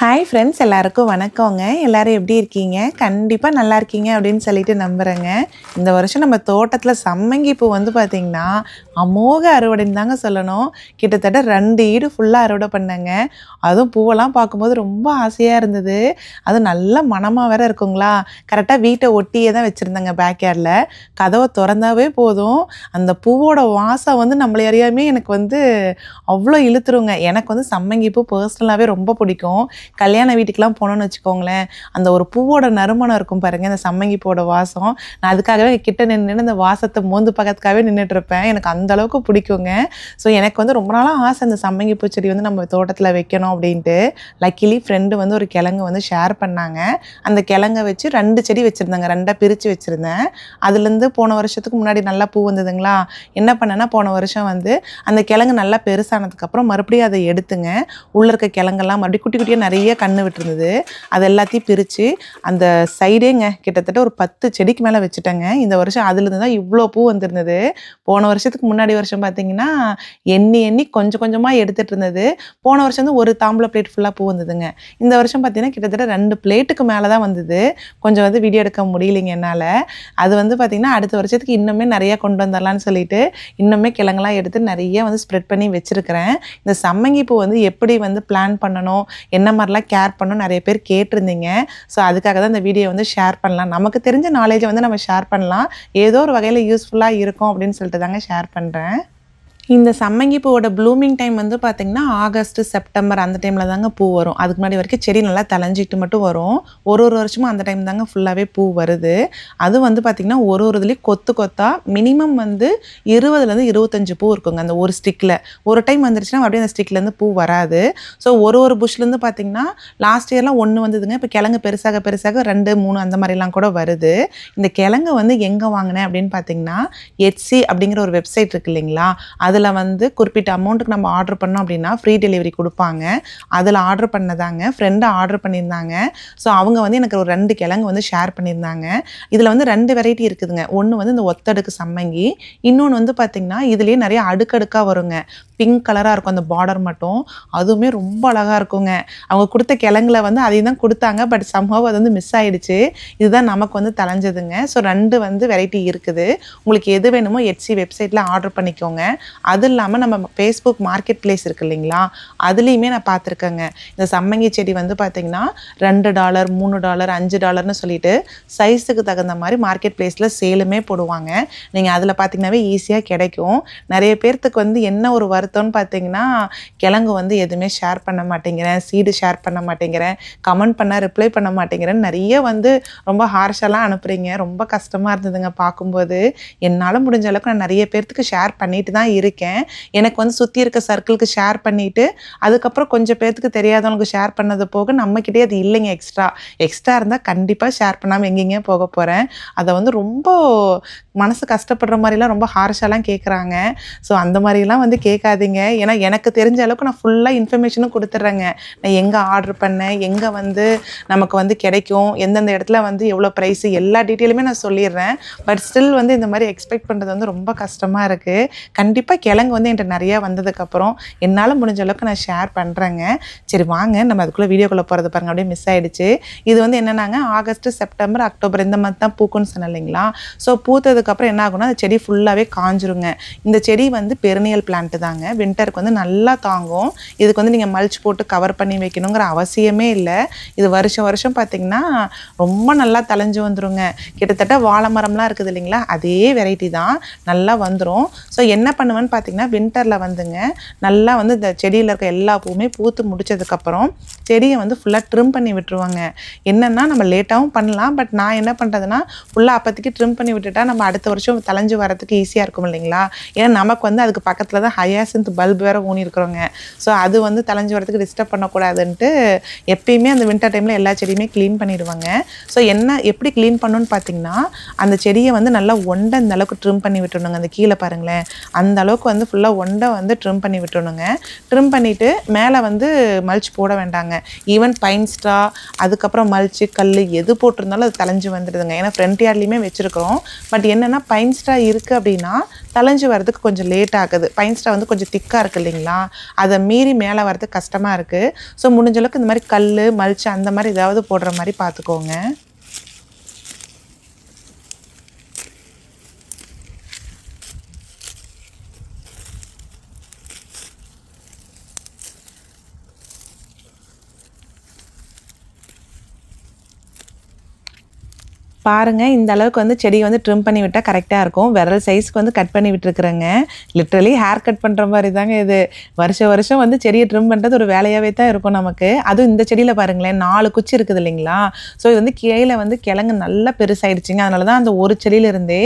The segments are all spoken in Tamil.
ஹாய் ஃப்ரெண்ட்ஸ் எல்லாருக்கும் வணக்கங்க. எல்லோரும் எப்படி இருக்கீங்க? கண்டிப்பாக நல்லா இருக்கீங்க அப்படின்னு சொல்லிட்டு நம்புகிறேங்க இந்த வருஷம் நம்ம தோட்டத்தில் சம்மங்கி பூ வந்து பார்த்திங்கன்னா அமோக அறுவடைன்னு தாங்க சொல்லணும். கிட்டத்தட்ட ரெண்டு ஈடு ஃபுல்லாக அறுவடை பண்ணேங்க. அதுவும் பூவெல்லாம் பார்க்கும்போது ரொம்ப ஆசையாக இருந்தது. அதுவும் நல்ல மனமாக வேற இருக்குங்களா? கரெக்டாக வீட்டை ஒட்டியே தான் வச்சுருந்தேங்க பேக்யார்டில் கதவை திறந்தாவே போதும். அந்த பூவோட வாசம் வந்து நம்மளை அறியாமே எனக்கு வந்து அவ்வளோ இழுத்துருங்க. எனக்கு வந்து சம்மங்கி பூ பர்சனலாகவே ரொம்ப பிடிக்கும். கல்யாண வீட்டுக்கெலாம் போனோம்னு வச்சுக்கோங்களேன் அந்த ஒரு பூவோட நறுமணம் இருக்கும் பாருங்க அந்த சம்மங்கி பூவோட வாசம். நான் அதுக்காகவே கிட்ட நின்று அந்த வாசத்தை மோந்து பக்கத்துக்காகவே நின்றுட்டுருப்பேன் எனக்கு அந்த அளவுக்கு பிடிக்குங்க. ஸோ எனக்கு வந்து ரொம்ப நாளாக ஆசை அந்த சம்மங்கி பூச்செடி வந்து நம்ம தோட்டத்தில் வைக்கணும் அப்படின்ட்டு. லக்கிலி ஃப்ரெண்டு வந்து ஒரு கிழங்கு வந்து ஷேர் பண்ணாங்க. அந்த கிழங்கை வச்சு ரெண்டு செடி வச்சுருந்தாங்க ரெண்டாக பிரித்து வச்சுருந்தேன். அதுலேருந்து போன வருஷத்துக்கு முன்னாடி நல்லா பூ வந்ததுங்களா? என்ன பண்ணேன்னா போன வருஷம் வந்து அந்த கிழங்கு நல்லா பெருசானதுக்கப்புறம் மறுபடியும் அதை எடுத்துங்க. உள்ளே இருக்க கிழங்கெல்லாம் மறுபடியும் குட்டி குட்டியாக நிறைய கன்று விட்டுருந்தது. அது எல்லாத்தையும் பிரித்து அந்த சைடேங்க கிட்டத்தட்ட ஒரு பத்து செடிக்கு மேலே வச்சுட்டேங்க. இந்த வருஷம் அதுலேருந்து தான் இவ்வளோ பூ வந்திருந்தது. போன வருஷத்துக்கு முன்னாடி வருஷம் பார்த்தீங்கன்னா எண்ணி எண்ணி கொஞ்சம் கொஞ்சமாக எடுத்துகிட்டு இருந்தது. போன வருஷம் வந்து ஒரு தாம்பூல பிளேட் ஃபுல்லாக பூ வந்ததுங்க. இந்த வருஷம் பார்த்தீங்கன்னா கிட்டத்தட்ட ரெண்டு பிளேட்டுக்கு மேலே தான் வந்தது. கொஞ்சம் வந்து வீடியோ எடுக்க முடியலைங்க என்னால். அது வந்து பார்த்திங்கன்னா அடுத்த வருஷத்துக்கு இன்னுமே நிறையா கொண்டு வந்துடலான்னு சொல்லிட்டு இன்னுமே கிழங்கெல்லாம் எடுத்து நிறைய வந்து ஸ்ப்ரெட் பண்ணி வச்சுருக்கிறேன். இந்த சம்மங்கி பூ வந்து எப்படி வந்து பிளான் பண்ணணும் என்ன மாதிரிலாம் கேர் பண்ணணும் நிறைய பேர் கேட்டிருந்தீங்க. ஸோ அதுக்காக தான் இந்த வீடியோ வந்து ஷேர் பண்ணலாம். நமக்கு தெரிஞ்ச நாலேஜை வந்து நம்ம ஷேர் பண்ணலாம். ஏதோ ஒரு வகையில் யூஸ்ஃபுல்லாக இருக்கும் அப்படின்னு சொல்லிட்டு தாங்க ஷேர் பண்ணுறேன் இந்த சம்மங்கி பூவோட ப்ளூமிங் டைம் வந்து பார்த்திங்கன்னா ஆகஸ்ட் செப்டம்பர் அந்த டைமில் தாங்க பூ வரும். அதுக்கு முன்னாடி வரைக்கும் செடி நல்லா தலைஞ்சிட்டு மட்டும் வரும். ஒரு ஒரு வருஷமும் அந்த டைம் தாங்க ஃபுல்லாகவே பூ வருது. அது வந்து பார்த்திங்கன்னா ஒரு ஒரு இதுலேயும் கொத்து கொத்தா மினிமம் வந்து இருபதுலேருந்து இருபத்தஞ்சு பூ இருக்குங்க அந்த ஒரு ஸ்டிக்கில் ஒரு டைம் வந்துருச்சுன்னா அப்படியே அந்த ஸ்டிக்லேருந்து பூ வராது. ஸோ ஒரு ஒரு புஷ்லேருந்து பார்த்திங்கன்னா லாஸ்ட் இயர்லாம் ஒன்று வந்ததுங்க. இப்போ கிழங்கு பெருசாக பெருசாக ரெண்டு மூணு அந்த மாதிரிலாம் கூட வருது. இந்த கிழங்கு வந்து எங்கே வாங்கினேன் அப்படின்னு பார்த்தீங்கன்னா எட்சி அப்படிங்கிற ஒரு வெப்சைட் இருக்கு இல்லைங்களா? அதில் வந்து குறிப்பிட்ட அமௌண்ட்டுக்கு நம்ம ஆர்டர் பண்ணோம் அப்படின்னா ஃப்ரீ டெலிவரி கொடுப்பாங்க. அதில் ஆர்டர் பண்ணதாங்க ஃப்ரெண்டு ஆர்டர் பண்ணியிருந்தாங்க. ஸோ அவங்க வந்து எனக்கு ஒரு ரெண்டு கிழங்கு வந்து ஷேர் பண்ணியிருந்தாங்க. இதில் வந்து ரெண்டு வெரைட்டி இருக்குதுங்க. ஒன்று வந்து இந்த ஒத்தடுக்கு சம்மங்கி இன்னொன்று வந்து பார்த்திங்கன்னா இதுலேயே நிறைய அடுக்கடுக்காக வருங்க. பிங்க் கலராக இருக்கும் அந்த பார்டர் மட்டும். அதுவுமே ரொம்ப அழகாக இருக்குங்க. அவங்க கொடுத்த கிழங்குல வந்து அதையும் தான் கொடுத்தாங்க. பட் சம்ஹவ் அது வந்து மிஸ் ஆகிடுச்சு இதுதான் நமக்கு வந்து தலைஞ்சதுங்க. ஸோ ரெண்டு வந்து வெரைட்டி இருக்குது. உங்களுக்கு எது வேணுமோ எட்சி வெப்சைட்டில் ஆர்டர் பண்ணிக்கோங்க. அது இல்லாமல் நம்ம ஃபேஸ்புக் மார்க்கெட் பிளேஸ் இருக்கு இல்லைங்களா? அதுலேயுமே நான் பார்த்துருக்கேங்க. இந்த சம்மங்கி செடி வந்து பார்த்திங்கன்னா ரெண்டு டாலர் மூணு டாலர் அஞ்சு டாலர்னு சொல்லிட்டு சைஸுக்கு தகுந்த மாதிரி மார்க்கெட் பிளேஸில் சேலுமே போடுவாங்க. நீங்கள் அதில் பார்த்தீங்கன்னாவே ஈஸியாக கிடைக்கும். நிறைய பேர்த்துக்கு வந்து என்ன ஒரு வருத்தம்னு பார்த்தீங்கன்னா கிழங்கு வந்து எதுவுமே ஷேர் பண்ண மாட்டேங்கிறேன். சீடு ஷேர் பண்ண மாட்டேங்கிறேன். கமெண்ட் பண்ணால் ரிப்ளை பண்ண மாட்டேங்கிறேன்னு நிறைய வந்து ரொம்ப ஹார்ஷெல்லாம் அனுப்புகிறீங்க ரொம்ப கஷ்டமாக இருந்ததுங்க பார்க்கும்போது. என்னால் முடிஞ்ச அளவுக்கு நான் நிறைய பேர்த்துக்கு ஷேர் பண்ணிட்டு தான் இருக்கேன். எனக்கு வந்து சுற்றி இருக்க சர்க்கிளுக்கு ஷேர் பண்ணிவிட்டு அதுக்கப்புறம் கொஞ்சம் பேர்த்துக்கு தெரியாதவங்களுக்கு ஷேர் பண்ணது போக நம்மக்கிட்டே அது இல்லைங்க எக்ஸ்ட்ரா எக்ஸ்ட்ரா இருந்தால் கண்டிப்பாக ஷேர் பண்ணாமல் எங்கெங்கேயும் போக போகிறேன் அதை வந்து ரொம்ப மனசு கஷ்டப்படுற மாதிரிலாம் ரொம்ப ஹார்ஷாலாம் கேட்குறாங்க ஸோ அந்த மாதிரிலாம் வந்து கேட்காது கேட்காதீங்க ஏன்னா எனக்கு தெரிஞ்ச அளவுக்கு நான் ஃபுல்லாக இன்ஃபர்மேஷனும் கொடுத்துட்றேங்க. நான் எங்கே ஆர்டர் பண்ணேன் எங்கே வந்து நமக்கு வந்து கிடைக்கும் எந்தெந்த இடத்துல வந்து எவ்வளோ ப்ரைஸு எல்லா டீட்டெயிலுமே நான் சொல்லிடுறேன். பட் ஸ்டில் வந்து இந்த மாதிரி எக்ஸ்பெக்ட் பண்ணுறது வந்து ரொம்ப கஷ்டமாக இருக்குது கண்டிப்பாக கிழங்கு வந்து என்கிட்ட நிறையா வந்ததுக்கப்புறம் என்னால் முடிஞ்ச அளவுக்கு நான் ஷேர் பண்ணுறேங்க சரி வாங்க. நம்ம அதுக்குள்ளே வீடியோக்குள்ளே போகிறது பாருங்க. அப்படியே மிஸ் ஆகிடுச்சு இது வந்து என்னென்னாங்க? ஆகஸ்ட் செப்டம்பர் அக்டோபர் இந்த மாதிரி தான் பூக்குன்னு சொன்னேன் இல்லைங்களா? ஸோ பூத்ததுக்கப்புறம் என்ன ஆகும்னா அந்த செடி ஃபுல்லாகவே காஞ்சிருங்க. இந்த செடி வந்து பெருநியல் பிளான்ட்டு தாங்க. வின்டருக்கு வந்து நல்லா தாங்கும். இதுக்கு வந்து நீங்கள் மல்ச் போட்டு கவர் பண்ணி வைக்கணுங்கிற அவசியமே இல்லை. இது வருஷம் வருஷம் பார்த்தீங்கன்னா ரொம்ப நல்லா தலைஞ்சு வந்துருங்க. கிட்டத்தட்ட வாழை மரம்லாம் இருக்குது இல்லைங்களா? அதே வெரைட்டி தான். நல்லா வந்துடும் ஸோ என்ன பண்ணுவேன்னு பார்த்தீங்கன்னா வின்டரில் வந்துங்க நல்லா வந்து இந்த செடியில் இருக்க எல்லா பூவுமே பூத்து முடிச்சதுக்கப்புறம் செடியை வந்து ஃபுல்லாக ட்ரிம் பண்ணி விட்டுருவாங்க. என்னென்னா நம்ம லேட்டாகவும் பண்ணலாம். பட் நான் என்ன பண்ணுறதுன்னா ஃபுல்லாக அப்போதைக்கு ட்ரிம் பண்ணி விட்டுட்டா நம்ம அடுத்த வருஷம் தலைஞ்சு வரதுக்கு ஈஸியாக இருக்கும் இல்லைங்களா? ஏன்னா நமக்கு வந்து அதுக்கு பக்கத்தில் தான் ஹயாசிந்த் பல்ப் வேறு ஊனிருக்கிறோங்க. ஸோ அது வந்து தலைஞ்சு வரதுக்கு டிஸ்டர்ப் பண்ணக்கூடாதுன்ட்டு எப்பயுமே அந்த வின்டர் டைமில் எல்லா செடியுமே க்ளீன் பண்ணிடுவாங்க. ஸோ என்ன எப்படி க்ளீன் பண்ணணும்னு பார்த்தீங்கன்னா அந்த செடியை வந்து நல்லா ஒண்டை இந்த அளவுக்கு ட்ரிம் பண்ணி விட்டுணுங்க அந்த கீழே பாருங்களேன். அந்த அளவுக்கு வந்து ஃபுல்லாக ஒண்டை வந்து ட்ரிம் பண்ணி விட்டுணுங்க ட்ரிம் பண்ணிவிட்டு மேலே வந்து மல்ச் போட வேண்டாங்க. ஈவன் பைன் ஸ்ட்ரா அதுக்கப்புறம் மல்ச்சு கல் எது போட்டிருந்தாலும் அது தலைஞ்சு வந்துடுதுங்க. ஏன்னா ஃப்ரண்ட் யார்ட்லேயுமே வச்சுருக்கிறோம். பட் என்னென்னா பைன் ஸ்ட்ரா இருக்குது அப்படின்னா தலைஞ்சு வரதுக்கு கொஞ்சம் லேட் ஆகுது. பைன் ஸ்டார் வந்து கொஞ்சம் திக்காக இருக்குது இல்லைங்களா? அதை மீறி மேலே வரதுக்கு கஷ்டமாக இருக்குது ஸோ முடிஞ்ச அளவுக்கு இந்த மாதிரி கல் மல்ச்சு அந்த மாதிரி ஏதாவது போடுற மாதிரி பார்த்துக்கோங்க. பாருங்கள் இந்த அளவுக்கு வந்து செடியை வந்து ட்ரிம் பண்ணி விட்டால் கரெக்டாக இருக்கும். விரல் சைஸ்க்கு வந்து கட் பண்ணி விட்டுருக்குறேங்க. லிட்ரலி ஹேர் கட் பண்ணுற மாதிரி தாங்க இது. வருஷம் வருஷம் வந்து செடியை ட்ரிம் பண்ணுறது ஒரு வேலையாகவே தான் இருக்கும் நமக்கு. அதுவும் இந்த செடியில் பாருங்களேன் நாலு குச்சி இருக்குது இல்லைங்களா? ஸோ இது வந்து கீழே வந்து கிழங்கு நல்லா பெருசாயிடுச்சுங்க. அதனால தான் அந்த ஒரு செடியிலேருந்தே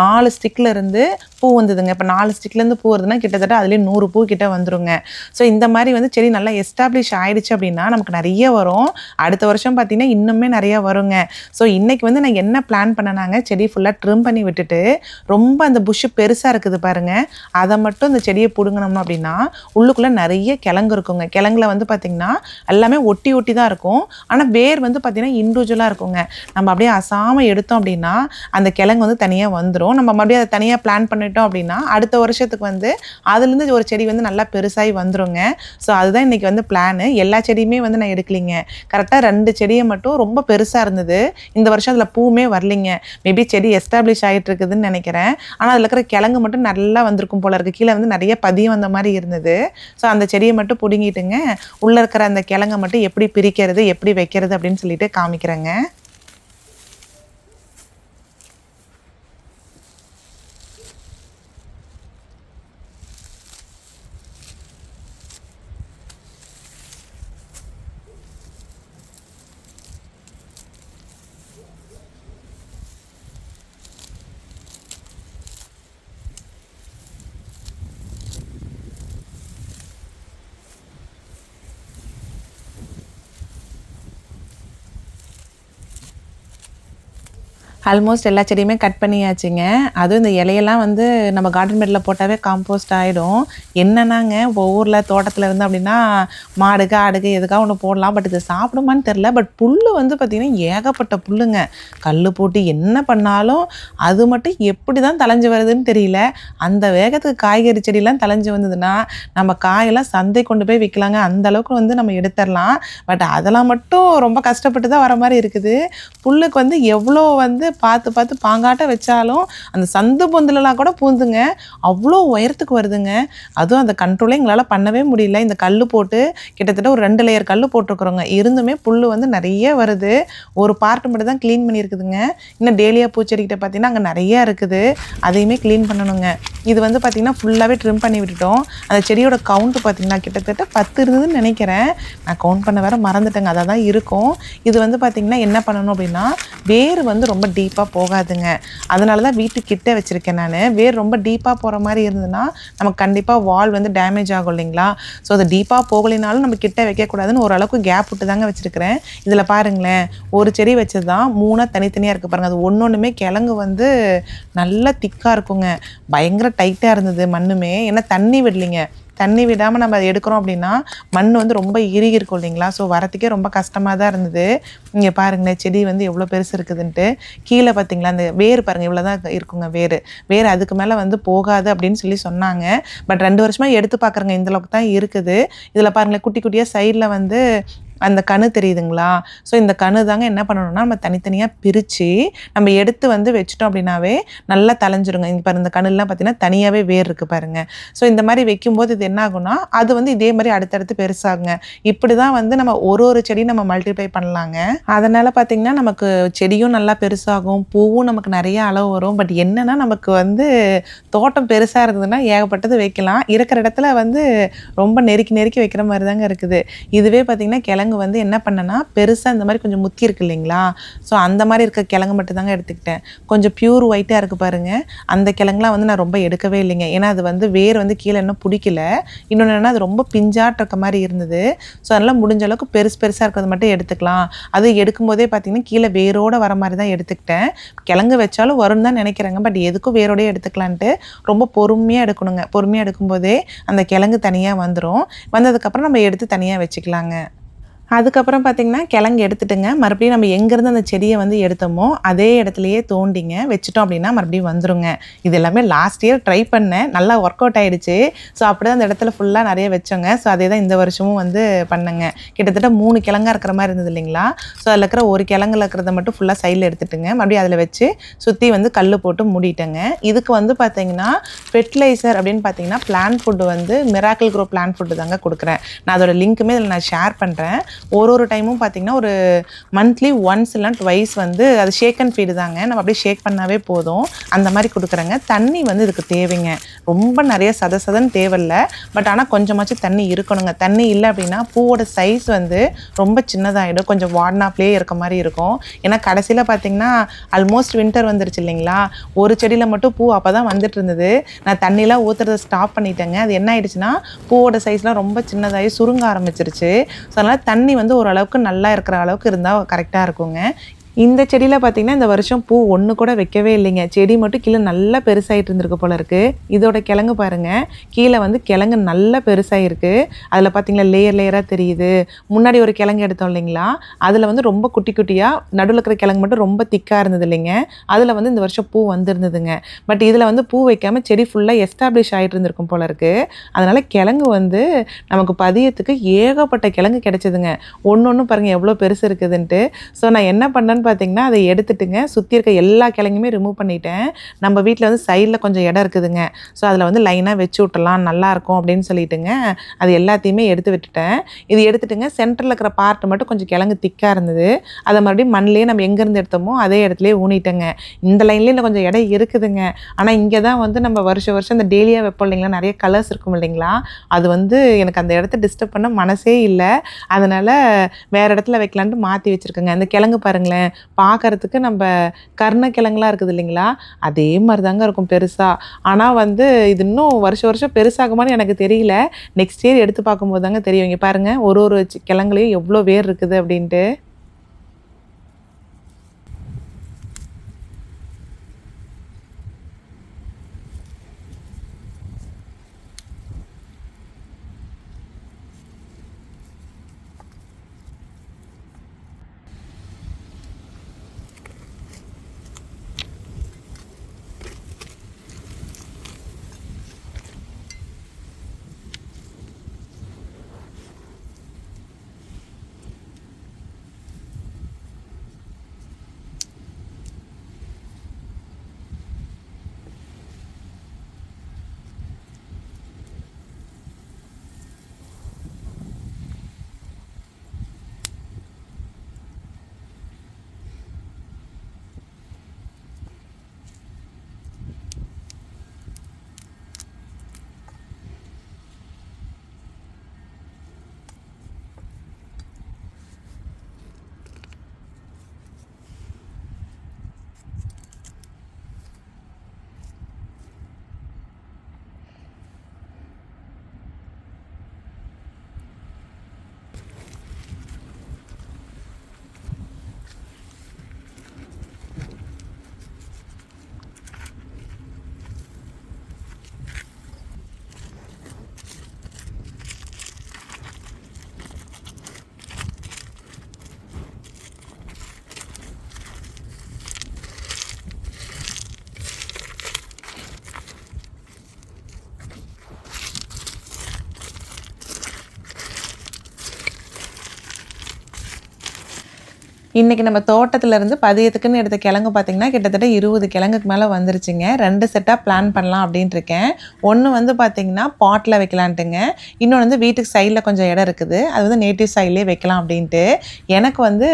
நாலு ஸ்டிக்லேருந்து பூ வந்ததுங்க. இப்போ நாலு ஸ்டிக்லேருந்து பூ வருதுன்னா கிட்டத்தட்ட அதுலேயே நூறு பூ கிட்ட வந்துருங்க. ஸோ இந்த மாதிரி வந்து செடி நல்லா எஸ்டாப்ளிஷ் ஆகிடுச்சு அப்படின்னா நமக்கு நிறைய வரும். அடுத்த வருஷம் பார்த்தீங்கன்னா இன்னுமே நிறைய வருங்க. ஸோ இன்றைக்கி வந்து நான் என்ன பிளான் பண்ணனாங்க? செடி ஃபுல்லாக ட்ரிம் பண்ணி விட்டுட்டு ரொம்ப அந்த புஷ்ஷு பெருசாக இருக்குது பாருங்க. அதை மட்டும் இந்த செடியை பிடுங்கணும் அப்படின்னா உள்ளுக்குள்ளே நிறைய கிழங்கு இருக்குங்க. கிழங்குல வந்து பார்த்திங்கன்னா எல்லாமே ஒட்டி ஒட்டி தான் இருக்கும். ஆனால் வேர் வந்து பார்த்திங்கன்னா இண்டிவிஜுவலாக இருக்குங்க. நம்ம அப்படியே அசாமல் எடுத்தோம் அப்படின்னா அந்த கிழங்கு வந்து தனியாக வந்துடும் நம்ம மறுபடியும் அதை தனியாக பிளான் பண்ணிட்டோம் அப்படின்னா அடுத்த வருஷத்துக்கு வந்து அதுலேருந்து ஒரு செடி வந்து நல்லா பெருசாகி வந்துருங்க. ஸோ அதுதான் இன்றைக்கி வந்து பிளானு எல்லா செடியுமே வந்து நான் எடுக்கலிங்க. கரெக்டாக ரெண்டு செடியை மட்டும் ரொம்ப பெருசாக இருந்தது. இந்த வருஷம் அதில் பூ பூவுமே வரலிங்க. மேபி செடி எஸ்டாப்ளிஷ் ஆகிட்டு இருக்குதுன்னு நினைக்கிறேன். ஆனால் அதில் இருக்கிற கிழங்கு மட்டும் நல்லா வந்திருக்கும் போல இருக்குது கீழே வந்து நிறைய பதியம் வந்த மாதிரி இருந்தது. ஸோ அந்த செடியை மட்டும் பிடுங்கிட்டுங்க. உள்ளே இருக்கிற அந்த கிழங்கை மட்டும் எப்படி பிரிக்கிறது எப்படி வைக்கிறது அப்படின்னு சொல்லிட்டு காமிக்கிறேங்க. ஆல்மோஸ்ட் எல்லா செடியுமே கட் பண்ணியாச்சுங்க. அதுவும் இந்த இலையெல்லாம் வந்து நம்ம கார்டன் பெட்டில் போட்டாவே காம்போஸ்ட் ஆகிடும் என்னன்னாங்க இப்போ ஊரில் தோட்டத்தில் இருந்து அப்படின்னா மாடுக்கு ஆடுக்கு எதுக்காக ஒன்று போடலாம் பட் இது சாப்பிடுமான்னு தெரில பட் புல் வந்து பார்த்திங்கன்னா ஏகப்பட்ட புல்லுங்க. கல் போட்டு என்ன பண்ணாலும் அது மட்டும் எப்படி தான் தலைஞ்சு வருதுன்னு தெரியல. அந்த வேகத்துக்கு காய்கறி செடியெல்லாம் தலைஞ்சு வந்ததுன்னா நம்ம காயெல்லாம் சந்தை கொண்டு போய் விற்கலாங்க அந்த அளவுக்கு வந்து நம்ம எடுத்துடலாம் பட் அதெல்லாம் மட்டும் ரொம்ப கஷ்டப்பட்டு தான் வர மாதிரி இருக்குது. புல்லுக்கு வந்து எவ்வளோ வந்து பார்த்து பார்த்து பாங்காட்ட வச்சாலும் அந்த சந்து பொந்துலலாம் கூட பூந்துங்க. அவ்வளோ உயரத்துக்கு வருதுங்க. அதுவும் அந்த கண்ட்ரோலே எங்களால் பண்ணவே முடியல. இந்த கல் போட்டு கிட்டத்தட்ட ஒரு ரெண்டு லேயர் கல் போட்டிருக்குறோங்க. இருந்துமே புல் வந்து நிறைய வருது. ஒரு பார்ட் மட்டும் தான் க்ளீன் பண்ணியிருக்குதுங்க. இன்னும் டேலியா பூச்செடிக்கிட்ட பார்த்தீங்கன்னா அங்கே நிறைய இருக்குது. அதையுமே க்ளீன் பண்ணணுங்க. இது வந்து பார்த்திங்கன்னா ஃபுல்லாகவே ட்ரிம் பண்ணி விட்டுட்டோம். அந்த செடியோட கவுண்ட் பார்த்திங்கன்னா கிட்டத்தட்ட பத்து இருந்ததுன்னு நினைக்கிறேன். நான் கவுண்ட் பண்ண வேற மறந்துட்டேங்க. அதை தான் இருக்கும். இது வந்து பார்த்திங்கன்னா என்ன பண்ணணும் அப்படின்னா வேர் வந்து ரொம்ப டீப்பாக போகாதுங்க. அதனால தான் வீட்டுக்கிட்ட வச்சுருக்கேன் நான். வேர் ரொம்ப டீப்பாக போகிற மாதிரி இருந்ததுன்னா நமக்கு கண்டிப்பாக வால் வந்து டேமேஜ் ஆகும் இல்லைங்களா? ஸோ அது டீப்பாக போகலைனாலும் நம்ம கிட்ட வைக்கக்கூடாதுன்னு ஓரளவுக்கு கேப் விட்டு தாங்க வச்சுருக்கிறேன். இதில் பாருங்களேன். ஒரு செடி வச்சது தான் மூணாக தனித்தனியாக இருக்குது பாருங்கள் அது ஒன்று ஒன்றுமே கிழங்கு வந்து நல்லா திக்காக இருக்குங்க. பயங்கர டைட்டாக இருந்தது மண்ணுமே. ஏன்னா தண்ணி விடலிங்க. தண்ணி விடாமல் நம்ம அதை எடுக்கிறோம் அப்படின்னா மண் வந்து ரொம்ப இறுகி இருக்கும் இல்லைங்களா? ஸோ வரத்துக்கே ரொம்ப கஷ்டமாக தான் இருந்தது. இங்கே பாருங்களேன் செடி வந்து எவ்வளோ பெருசு இருக்குதுன்ட்டு. கீழே பார்த்தீங்களா அந்த வேர் பாருங்கள் இவ்வளோ தான் இருக்குங்க வேர். வேர் அதுக்கு மேலே வந்து போகாது அப்படின்னு சொல்லி சொன்னாங்க. பட் ரெண்டு வருஷமாக எடுத்து பார்க்குறேங்க இந்த அளவுக்கு தான் இருக்குது. இதில் பாருங்களேன் குட்டி குட்டியாக சைடில் வந்து அந்த கணு தெரியுதுங்களா? ஸோ இந்த கணு தாங்க என்ன பண்ணணும்னா நம்ம தனித்தனியாக பிரித்து நம்ம எடுத்து வந்து வச்சிட்டோம் அப்படின்னாவே நல்லா தலைஞ்சிருங்க இங்கே இந்த கணுலாம் பார்த்தீங்கன்னா தனியாகவே வேர் இருக்குது பாருங்கள் ஸோ இந்த மாதிரி வைக்கும்போது இது என்ன ஆகும்னா அது வந்து இதே மாதிரி அடுத்தடுத்து பெருசாகுங்க. இப்படி தான் வந்து நம்ம ஒரு ஒரு செடியும் நம்ம மல்டிப்ளை பண்ணலாங்க. அதனால் பார்த்தீங்கன்னா நமக்கு செடியும் நல்லா பெருசாகும் பூவும் நமக்கு நிறைய அளவு வரும். பட் என்னன்னா நமக்கு வந்து தோட்டம் பெருசாக இருந்ததுன்னா ஏகப்பட்டது வைக்கலாம். இருக்கிற இடத்துல வந்து ரொம்ப நெருக்கி நெருக்கி வைக்கிற மாதிரி தாங்க இருக்குது. இதுவே பார்த்தீங்கன்னா கிழங்கு வந்து என்ன பண்ணேன்னா பெருசாக இந்த மாதிரி கொஞ்சம் முத்தி இருக்கு இல்லைங்களா? ஸோ அந்த மாதிரி இருக்க கிழங்கு மட்டும் தாங்க எடுத்துக்கிட்டேன். கொஞ்சம் பியூர் ஒயிட்டாக இருக்குது பாருங்கள் அந்த கிழங்குலாம் வந்து நான் ரொம்ப எடுக்கவே இல்லைங்க. ஏன்னா அது வந்து வேர் வந்து கீழே இன்னும் பிடிக்கல. இன்னொன்று என்னென்னா அது ரொம்ப பிஞ்சாட்டு இருக்க மாதிரி இருந்தது. ஸோ அதனால் முடிஞ்ச அளவுக்கு பெருசு பெருசாக இருக்கிறது மட்டும் எடுத்துக்கலாம். அது எடுக்கும்போதே பார்த்தீங்கன்னா கீழே வேரோட வர மாதிரி தான் எடுத்துக்கிட்டேன். கிழங்கு வச்சாலும் வரும்னு தான் நினைக்கிறேங்க. பட் எதுக்கும் வேரோடய எடுத்துக்கலான்ட்டு ரொம்ப பொறுமையாக எடுக்கணுங்க. பொறுமையாக எடுக்கும்போதே அந்த கிழங்கு தனியாக வந்துடும் வந்ததுக்கப்புறம் நம்ம எடுத்து தனியாக வச்சுக்கலாங்க. அதுக்கப்புறம் பார்த்திங்கன்னா கிழங்கு எடுத்துட்டுங்க. மறுபடியும் நம்ம எங்கேருந்து அந்த செடியை வந்து எடுத்தோமோ அதே இடத்துலையே தோண்டிங்க. வச்சுட்டோம் அப்படின்னா மறுபடியும் வந்துருங்க. இது எல்லாமே லாஸ்ட் இயர் ட்ரை பண்ணேன். நல்லா ஒர்க் அவுட் ஆகிடுச்சு ஸோ அப்படியே அந்த இடத்துல ஃபுல்லாக நிறைய வச்சோங்க. ஸோ அதே தான் இந்த வருஷமும் வந்து பண்ணேங்க. கிட்டத்தட்ட மூணு கிழங்காக இருக்கிற மாதிரி இருந்தது இல்லைங்களா? ஸோ அதில் இருக்கிற ஒரு கிழங்குல இருக்கிறத மட்டும் ஃபுல்லாக சைடில் எடுத்துட்டுங்க. மறுபடியும் அதில் வச்சு சுற்றி வந்து கல் போட்டு மூடிட்டேங்க. இதுக்கு வந்து பார்த்தீங்கன்னா ஃபெர்டிலைசர் அப்படின்னு பார்த்தீங்கன்னா பிளான் ஃபுட்டு வந்து மிராக்கிள் குரோ பிளான் ஃபுட்டு தாங்க கொடுக்குறேன். நான் அதோட லிங்க்குமே இதில் நான் ஷேர் பண்ணுறேன் ஒரு ஒரு டைமும் பார்த்தீங்கன்னா ஒரு மந்த்லி ஒன்ஸ் இல்லைனா ட்வைஸ் வந்து அது ஷேக் அண்ட் ஃபீடு தாங்க. நம்ம அப்படியே ஷேக் பண்ணாவே போதும். அந்த மாதிரி கொடுக்குறேங்க. தண்ணி வந்து இதுக்கு தேவைங்க. ரொம்ப நிறைய சத சதன் தேவையில்ல. பட் ஆனால் கொஞ்சமாச்சும் தண்ணி இருக்கணுங்க. தண்ணி இல்லை அப்படின்னா பூவோட சைஸ் வந்து ரொம்ப சின்னதாகிடும் கொஞ்சம் வாட்னாப்லேயே இருக்க மாதிரி இருக்கும். ஏன்னா கடைசியில் பார்த்தீங்கன்னா ஆல்மோஸ்ட் வின்டர் வந்துருச்சு இல்லைங்களா? ஒரு செடியில் மட்டும் பூ அப்போ தான் வந்துட்டு இருந்தது. நான் தண்ணிலாம் ஊற்றுறதை ஸ்டாப் பண்ணிட்டேங்க. அது என்ன ஆயிடுச்சுன்னா பூவோட சைஸ்லாம் ரொம்ப சின்னதாகி சுருங்க ஆரம்பிச்சிருச்சு. ஸோ அதனால் தண்ணி வந்து ஓரளவுக்கு நல்லா இருக்கிற அளவுக்கு இருந்தால் கரெக்டாக இருக்குங்க. இந்த செடியில் பார்த்தீங்கன்னா இந்த வருஷம் பூ ஒன்று கூட வைக்கவே இல்லைங்க. செடி மட்டும் கீழே நல்லா பெருசாகிட்டு இருந்திருக்கு போல இருக்குது இதோட கிழங்கு பாருங்கள் கீழே வந்து கிழங்கு நல்லா பெருசாகிருக்கு அதில் பார்த்தீங்களா லேயர் லேயராக தெரியுது. முன்னாடி ஒரு கிழங்கு எடுத்தோம் இல்லைங்களா? அதில் வந்து ரொம்ப குட்டி குட்டியாக நடுவில் இருக்கிற கிழங்கு மட்டும் ரொம்ப திக்காக இருந்தது இல்லைங்க. அதில் வந்து இந்த வருஷம் பூ வந்திருந்ததுங்க. பட் இதில் வந்து பூ வைக்காமல் செடி ஃபுல்லாக எஸ்டாப்ளிஷ் ஆகிட்டு இருந்திருக்கும் போல இருக்குது அதனால் கிழங்கு வந்து நமக்கு பதியத்துக்கு ஏகப்பட்ட கிழங்கு கிடச்சிதுங்க. ஒன்று ஒன்று பாருங்கள் எவ்வளோ பெருசு இருக்குதுன்ட்டு. ஸோ நான் என்ன பண்ணேன்னு பார்த்தீங்கன்னா அதை எடுத்துட்டுங்க. சுற்றி இருக்க எல்லா கிழங்குமே ரிமூவ் பண்ணிட்டேன். நம்ம வீட்டில் வந்து சைடில் கொஞ்சம் இடம் இருக்குதுங்க. ஸோ அதில் வந்து லைனாக வச்சு விட்டலாம் நல்லாயிருக்கும் அப்படின்னு சொல்லிட்டுங்க அது எல்லாத்தையுமே எடுத்து விட்டுட்டேன். இது எடுத்துட்டுங்க சென்டரில் இருக்கிற பார்ட் மட்டும் கொஞ்சம் கிழங்கு திக்காக இருந்தது. அதை மறுபடியும் மண்ணிலே நம்ம எங்கேருந்து எடுத்தோமோ அதே இடத்துலேயே ஊனிட்டேங்க. இந்த லைன்லேயே கொஞ்சம் இடம் இருக்குதுங்க. ஆனால் இங்கே தான் வந்து நம்ம வருஷம் வருஷம் அந்த டெய்லியாக வைப்போம் இல்லைங்களா? நிறைய கலர்ஸ் இருக்கும் இல்லைங்களா? அது வந்து எனக்கு அந்த இடத்த டிஸ்டர்ப் பண்ண மனசே இல்லை. அதனால் வேறு இடத்துல வைக்கலான்ட்டு மாற்றி வச்சுருக்கேங்க. அந்த கிழங்கு பாருங்களேன். பார்க்கறதுக்கு நம்ம கர்ணக்கிழங்குலாம் இருக்குது இல்லைங்களா? அதே மாதிரி தாங்க இருக்கும் பெருசாக ஆனால் வந்து இது இன்னும் வருஷம் வருஷம் பெருசாகுமான்னு எனக்கு தெரியல. நெக்ஸ்ட் இயர் எடுத்து பார்க்கும்போது தாங்க தெரியும். இங்கே பாருங்கள் ஒரு ஒரு கிழங்குலையும் எவ்வளோ வேர் இருக்குது அப்படின்ட்டு. இன்றைக்கி நம்ம தோட்டத்துலேருந்து பதியத்துக்குன்னு எடுத்த கிழங்கு பார்த்திங்கன்னா கிட்டத்தட்ட இருபது கிழங்குக்கு மேலே வந்துருச்சுங்க. ரெண்டு செட்டாக பிளான் பண்ணலாம் அப்படின்ட்டு இருக்கேன். ஒன்று வந்து பார்த்திங்கன்னா பாட்டில் வைக்கலான்ட்டுங்க. இன்னொன்று வந்து வீட்டுக்கு சைடில் கொஞ்சம் இடம் இருக்குது. அது வந்து நேட்டிவ் சைட்லேயே வைக்கலாம் அப்படின்ட்டு. எனக்கு வந்து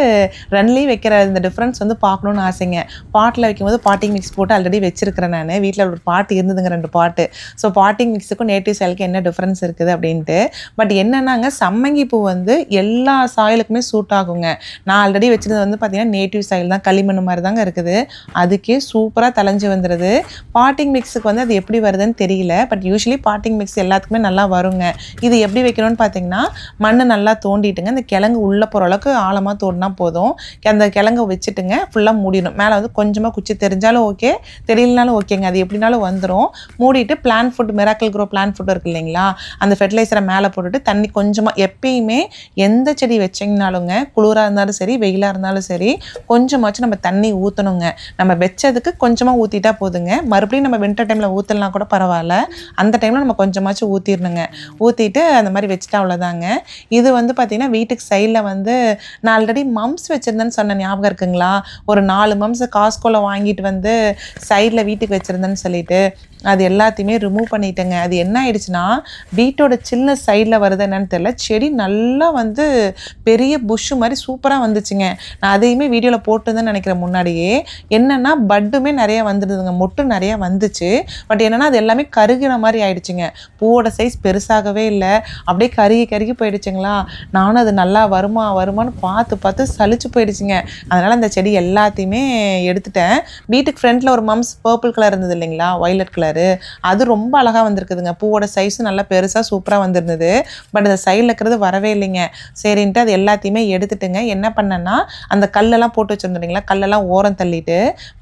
ரெண்டுலேயும் வைக்கிற இந்த டிஃப்ரென்ஸ் வந்து பார்க்கணுன்னு ஆசைங்க. பாட்டில் வைக்கும்போது பாட்டிங் மிக்ஸ் போட்டு ஆல்ரெடி வச்சிருக்கிறேன் நான். வீட்டில் ஒரு பாட்டு இருந்ததுங்க ரெண்டு பாட்டு ஸோ பாட்டிங் மிக்ஸுக்கும் நேட்டிவ் சாயிலுக்கும் என்ன டிஃப்ரென்ஸ் இருக்குது அப்படின்ட்டு. பட் என்னென்னாங்க சம்மங்கி பூ வந்து எல்லா சாயிலுக்குமே சூட் ஆகுங்க. நான் ஆல்ரெடி வச்சு வச்சுருந்தது வந்து பார்த்திங்கன்னா நேட்டிவ் ஸ்டைல் தான் களிமண் மாதிரி தாங்க இருக்குது. அதுக்கே சூப்பராக தலைஞ்சு வந்துடுது பாட்டிங் மிக்ஸுக்கு வந்து அது எப்படி வருதுன்னு தெரியல பட் யூஸ்வலி பாட்டிங் மிக்ஸ் எல்லாத்துக்குமே நல்லா வருங்க. இது எப்படி வைக்கணும்னு பார்த்தீங்கன்னா மண்ணை நல்லா தோண்டிட்டுங்க அந்த கிழங்கு உள்ளே போகிற அளவுக்கு ஆழமாக தோண்டினா போதும். அந்த கிழங்க வச்சுட்டுங்க ஃபுல்லாக மூடிடணும். மேலே வந்து கொஞ்சமாக குச்சி தெரிஞ்சாலும் ஓகே தெரியலனாலும் ஓகேங்க அது எப்படினாலும் வந்துடும் மூடிட்டு plant food Miracle Gro plant food இருக்குது இல்லைங்களா அந்த ஃபெர்டிலைசரை மேலே போட்டுட்டு தண்ணி கொஞ்சமாக எப்பயுமே எந்த செடி வச்சிங்கனாலுங்க குளிராக இருந்தாலும் சரி வெயிலாக இருந்தாலும் இருந்தாலும் சரி கொஞ்சமாச்சும் நம்ம தண்ணி ஊற்றணுங்க நம்ம வச்சதுக்கு கொஞ்சமாக ஊற்றிட்டா போதுங்க. மறுபடியும் நம்ம வின்டர் டைமில் ஊற்றலாம் கூட பரவாயில்ல. அந்த டைமில் நம்ம கொஞ்சமாச்சும் ஊற்றிடணுங்க ஊற்றிட்டு அந்த மாதிரி வச்சுட்டா அவ்வளோதாங்க. இது வந்து பார்த்திங்கன்னா வீட்டுக்கு சைடில் வந்து நான் ஆல்ரெடி மம்ஸ் வச்சுருந்தேன்னு சொன்ன ஞாபகம் இருக்குங்களா? ஒரு நாலு மம்ஸ் காஸ்கோவில் வாங்கிட்டு வந்து சைடில் வீட்டுக்கு வச்சுருந்தேன்னு சொல்லிட்டு அது எல்லாத்தையுமே ரிமூவ் பண்ணிட்டேங்க. அது என்ன ஆயிடுச்சுன்னா வீட்டோட சின்ன சைடில் வருது என்னன்னு தெரியல. செடி நல்லா வந்து பெரிய புஷ்ஷு மாதிரி சூப்பராக வந்துச்சுங்க. நான் அதையுமே வீடியோவில் போட்டுருந்தேன்னு நினைக்கிறேன் முன்னாடியே. என்னென்னா பட்டுமே நிறைய வந்துடுதுங்க. மொட்டும் நிறையா வந்துச்சு. பட் என்னென்னா அது எல்லாமே கருகின மாதிரி ஆயிடுச்சுங்க. பூவோட சைஸ் பெருசாகவே இல்லை. அப்படியே கருகி கருகி போயிடுச்சுங்களா? நானும் அது நல்லா வருமா வருமான்னு பார்த்து பார்த்து சலிச்சு போயிடுச்சுங்க. அதனால் அந்த செடி எல்லாத்தையுமே எடுத்துட்டேன். வீட்டுக்கு ஃப்ரண்ட்டில் ஒரு மம்ஸ் பர்பிள் கலர் இருந்தது இல்லைங்களா? வயலட் கலர் அது ரொம்ப அழகாக வந்திருக்குதுங்க. பூவோட சைஸும் நல்லா பெருசாக சூப்பராக வந்திருந்தது. பட் அந்த சைடில் இருக்கிறது வரவே இல்லைங்க. சரின்ட்டு அது எல்லாத்தையுமே எடுத்துட்டுங்க. என்ன பண்ணேன்னா அந்த கல்லெல்லாம் போட்டு வச்சுருந்தோம் கல்லெல்லாம் ஓரம் தள்ளிட்டு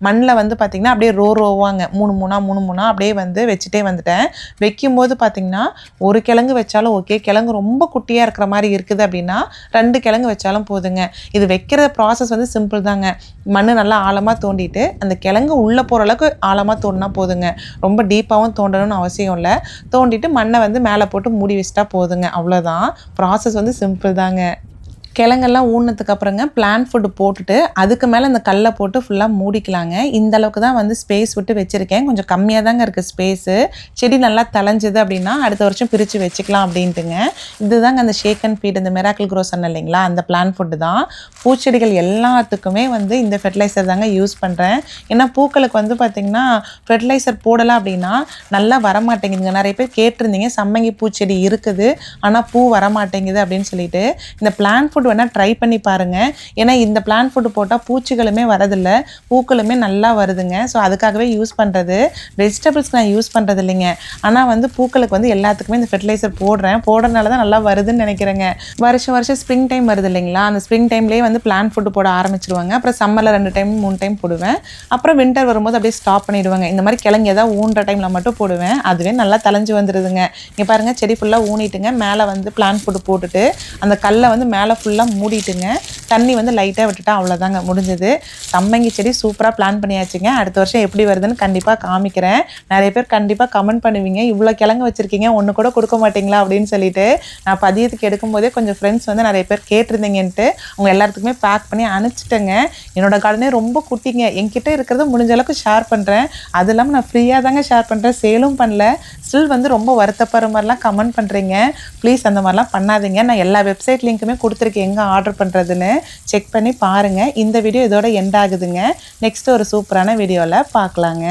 மண்ணில் வந்து பார்த்திங்கன்னா அப்படியே ரோ ரோவாங்க. மூணு மூணா மூணு மூணா அப்படியே வந்து வச்சுட்டே வந்துட்டேன். வைக்கும்போது பார்த்திங்கன்னா ஒரு கிழங்கு வச்சாலும் ஓகே கிழங்கு ரொம்ப குட்டியாக இருக்கிற மாதிரி இருக்குது அப்படின்னா ரெண்டு கிழங்கு வச்சாலும் போதுங்க. இது வைக்கிற ப்ராசஸ் வந்து சிம்பிள் தாங்க. மண் நல்லா ஆழமாக தோண்டிட்டு அந்த கிழங்கு உள்ளே போகிற அளவுக்கு ஆழமாக தோண்டினா போதுங்க. ரொம்ப ரொம்ப டீப்பாகவும் தோண்டணும்னு அவசியம் இல்லை. தோண்டிட்டு மண்ணை வந்து மேலே போட்டு மூடி வச்சிட்டா போதுங்க. அவ்வளோதான் ப்ராசஸ் வந்து சிம்பிள் தாங்க. கிழங்கெல்லாம் ஊனதுக்கு அப்புறங்க பிளான் ஃபுட்டு போட்டுட்டு அதுக்கு மேலே அந்த கல்லை போட்டு ஃபுல்லாக மூடிக்கலாங்க. இந்த அளவுக்கு தான் வந்து ஸ்பேஸ் விட்டு வச்சுருக்கேன். கொஞ்சம் கம்மியாக தாங்க இருக்குது ஸ்பேஸு செடி நல்லா தளைஞ்சுது அப்படின்னா அடுத்த வருஷம் பிரித்து வச்சுக்கலாம் அப்படின்ட்டுங்க. இதுதாங்க அந்த ஷேக் அண்ட் ஃபீட் இந்த மிராக்கிள் க்ரோ சொன்ன இல்லைங்களா? அந்த பிளான் ஃபுட்டு தான். பூச்செடிகள் எல்லாத்துக்குமே வந்து இந்த ஃபெர்டிலைசர் தாங்க யூஸ் பண்ணுறேன் ஏன்னா பூக்களுக்கு வந்து பார்த்திங்கன்னா ஃபெர்டிலைசர் போடலை அப்படின்னா நல்லா வரமாட்டேங்குதுங்க. நிறைய பேர் கேட்டிருந்தீங்க சம்மங்கி பூச்செடி இருக்குது. ஆனால் பூ வரமாட்டேங்குது அப்படின்னு சொல்லிட்டு. இந்த பிளான் ஃபுட் வேணால் ட்ரை பண்ணி பாருங்கள் ஏன்னா இந்த பிளான் ஃபுட்டு போட்டால் பூச்சிகளுமே வரதில்லை. பூக்களுமே நல்லா வருதுங்க. ஸோ அதுக்காகவே யூஸ் பண்ணுறது வெஜிடபிள்ஸ்க்கு நான் யூஸ் பண்ணுறது இல்லைங்க. ஆனால் வந்து பூக்களுக்கு வந்து எல்லாத்துக்குமே இந்த ஃபெர்டிலைசர் போடுறேன். போடுறதுனால தான் நல்லா வருதுன்னு நினைக்கிறேங்க. வருஷம் வருஷம் ஸ்ப்ரிங் டைம் வருது இல்லைங்களா? அந்த ஸ்ப்ரிங் டைம்லேயே வந்து பிளான் ஃபுட்டு போட ஆரம்பிச்சிருவாங்க. அப்புறம் சம்மரில் ரெண்டு டைம் மூணு டைம் போடுவேன். அப்புறம் வின்டர் வரும்போது அப்படியே ஸ்டாப் பண்ணிடுவாங்க. இந்த மாதிரி கிழங்கு ஏதாவது ஊன்ற டைமில் மட்டும் போடுவேன். அதுவே நல்லா தலைஞ்சு வந்துடுதுங்க இங்கே பாருங்கள் செடி ஃபுல்லாக ஊனிட்டுங்க. மேலே வந்து பிளான் ஃபுட்டு போட்டுட்டு அந்த கல்லை வந்து மேலே ஃபுல்லாக மூடிட்டுங்க. தண்ணி வந்து லைட்டாக விட்டுட்டா அவ்வளோதாங்க முடிஞ்சது. சம்மங்கி செடி சூப்பராக பிளான் பண்ணியாச்சுங்க. அடுத்த வருஷம் எப்படி வருதுன்னு கண்டிப்பாக காமிக்கிறேன். நிறைய பேர் கண்டிப்பாக கமெண்ட் பண்ணுவீங்க. இவ்வளோ கிழங்கு வச்சுருக்கீங்க ஒன்று கூட கொடுக்க மாட்டீங்களா அப்படின்னு சொல்லிட்டு. நான் பதியத்துக்கு எடுக்கும்போதே கொஞ்சம் ஃப்ரெண்ட்ஸ் வந்து நிறைய பேர் கேட்டிருந்தீங்கன்ட்டு அவங்க எல்லாத்துக்குமே பேக் பண்ணி அனுப்பிச்சிட்டேங்க. என்னோட கார்டனே ரொம்ப குட்டிங்க. என்கிட்ட இருக்கிறது முடிஞ்ச அளவுக்கு ஷேர் பண்ணுறேன் அது இல்லாமல் நான் ஃப்ரீயாக தாங்க ஷேர் பண்ணுறேன் சேலும் பண்ணல. ஸ்டில் வந்து ரொம்ப வருத்தப்படுற மாதிரிலாம் கமெண்ட் பண்ணுறீங்க ப்ளீஸ் அந்த மாதிரிலாம் பண்ணாதீங்க. நான் எல்லா வெப்சைட் லிங்க்குமே கொடுத்துருக்கேன். எங்கே ஆர்டர் பண்ணுறதுன்னு செக் பண்ணி பாருங்கள் இந்த வீடியோ இதோட எண்ட் ஆகுதுங்க. நெக்ஸ்ட் ஒரு சூப்பரான வீடியோவில் பார்க்கலாங்க.